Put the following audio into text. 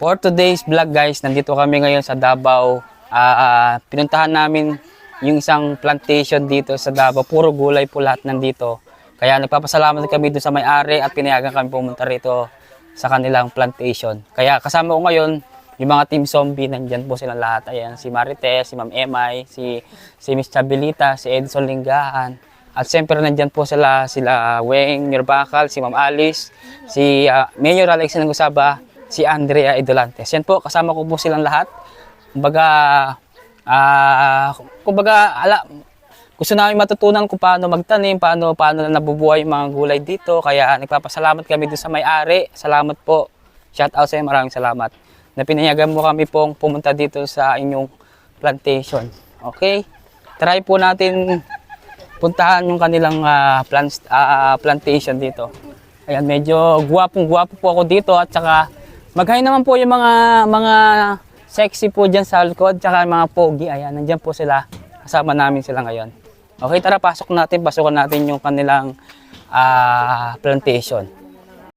For today's vlog guys, nandito kami ngayon sa Davao. Ah, pinuntahan namin yung isang plantation dito sa Davao. Puro gulay po lahat nandito. Kaya nagpapasalamat kami doon sa may-ari at pinayagan kami pumunta rito sa kanilang plantation. Kaya kasama ko ngayon yung mga team zombie, nandyan po silang lahat. Ayan, si Marites, si Ma'am Emay, si, si Miss Chabilita, si Edson Linggaan. At siyempre nandyan po sila, sila Weng Mirbakal, si Ma'am Alice, si ah, Mayor Alex Nangusaba, si Andrea Idolantes. Yan po, kasama ko po silang lahat. Kumbaga, ah, kumbaga, ala, gusto namin matutunan kung paano magtanim, paano, paano na nabubuhay yung mga gulay dito. Kaya nagpapasalamat kami doon sa may-ari. Salamat po. Shout out sa iyo, maraming salamat. Na pinayagan mo kami pong pumunta dito sa inyong plantation. Okay? Try po natin puntahan yung kanilang ah, plants, ah, plantation dito. Ayan, medyo guwapong-guwapo po ako dito at saka maghay naman po yung mga mga sexy po dyan sa likod tsaka mga pogi. Ayan, nandyan po sila. Kasama namin sila ngayon. Okay, tara, pasok natin. Pasukan natin yung kanilang ah, plantation.